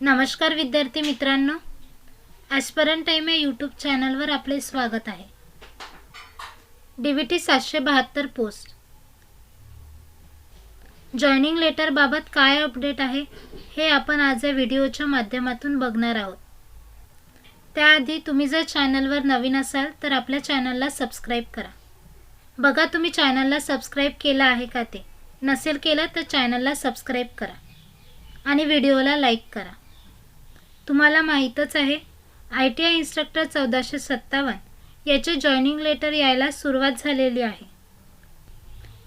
नमस्कार विद्यार्थी मित्रांनो. ॲस्परन टाईम या यूट्यूब चॅनलवर आपले स्वागत आहे. डी व्ही टी सातशे बहात्तर पोस्ट जॉईनिंग लेटरबाबत काय अपडेट आहे हे आपण आज या व्हिडिओच्या माध्यमातून बघणार आहोत. त्याआधी तुम्ही जर चॅनलवर नवीन असाल तर आपल्या चॅनलला सबस्क्राईब करा. बघा तुम्ही चॅनलला सबस्क्राईब केलं आहे का ते. नसेल केलं तर चॅनलला सबस्क्राईब करा. आणि व्हिडिओला लाईक करा. तुम्हाला माहीतच आहे आय टी आय इन्स्ट्रक्टर चौदाशे सत्तावन्न याचे जॉईनिंग लेटर यायला सुरुवात झालेली आहे.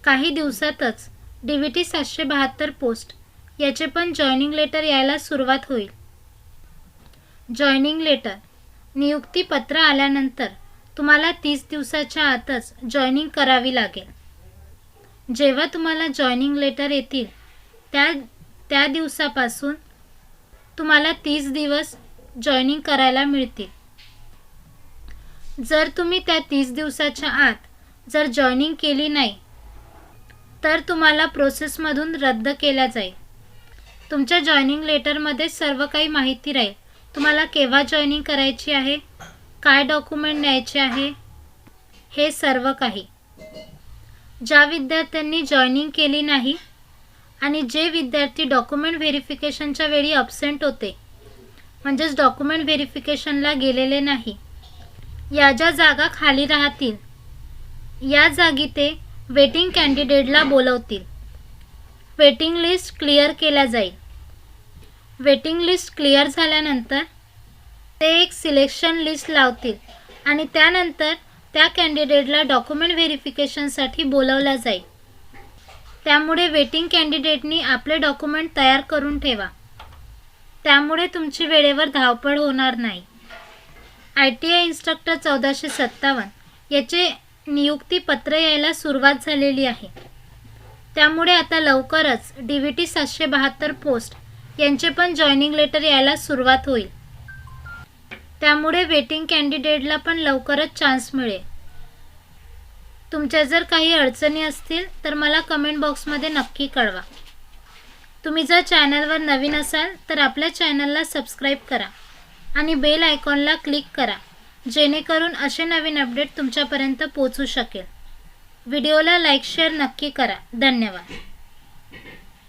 काही दिवसातच डी व्ही टी सातशे बहात्तर पोस्ट याचे पण जॉईनिंग लेटर यायला सुरुवात होईल. जॉईनिंग लेटर नियुक्तीपत्र आल्यानंतर तुम्हाला तीस दिवसाच्या आतच जॉईनिंग करावी लागेल. जेव्हा तुम्हाला जॉईनिंग लेटर येतील त्या त्या दिवसापासून तुम्हाला तीस दिवस जॉईनिंग करायला मिळतील. जर तुम्ही त्या तीस दिवसाच्या आत जर जॉईनिंग केली नाही तर तुम्हाला प्रोसेसमधून रद्द केल्या जाईल. तुमच्या जॉईनिंग लेटरमध्ये सर्व काही माहिती राहील. तुम्हाला केव्हा जॉईनिंग करायची आहे काय डॉक्युमेंट न्यायचे आहे हे सर्व काही. ज्या विद्यार्थ्यांनी जॉईनिंग केली नाही आणि जे विद्यार्थी डॉक्युमेंट व्हेरिफिकेशनच्या वेळी अब्सेंट होते म्हणजेच डॉक्युमेंट व्हेरिफिकेशनला गेलेले नाही या ज्या जागा खाली राहतील या जागी ते वेटिंग कॅन्डिडेटला बोलवतील. वेटिंग लिस्ट क्लिअर केल्या जाईल. वेटिंग लिस्ट क्लिअर झाल्यानंतर ते एक सिलेक्शन लिस्ट लावतील आणि त्यानंतर त्या कॅन्डिडेटला डॉक्युमेंट व्हेरिफिकेशनसाठी बोलवलं जाईल. त्यामुळे वेटिंग कॅन्डिडेटनी आपले डॉक्युमेंट तयार करून ठेवा. त्यामुळे तुमची वेळेवर धावपळ होणार नाही. आय टी आय इन्स्ट्रक्टर चौदाशे सत्तावन्न याचे नियुक्तीपत्र यायला सुरुवात झालेली आहे. त्यामुळे आता लवकरच डी व्ही टी सातशे बहात्तर पोस्ट यांचे पण जॉईनिंग लेटर यायला सुरुवात होईल. त्यामुळे वेटिंग कॅन्डिडेटला पण लवकरच चान्स मिळेल. तुमच्या जर काही अडचणी असतील तर मला कमेंट बॉक्समध्ये नक्की कळवा. तुम्ही जर चॅनलवर नवीन असाल तर आपल्या चॅनलला सबस्क्राईब करा आणि बेल आयकॉनला क्लिक करा जेणेकरून असे नवीन अपडेट तुमच्यापर्यंत पोचू शकेल. व्हिडिओला लाईक शेअर नक्की करा. धन्यवाद.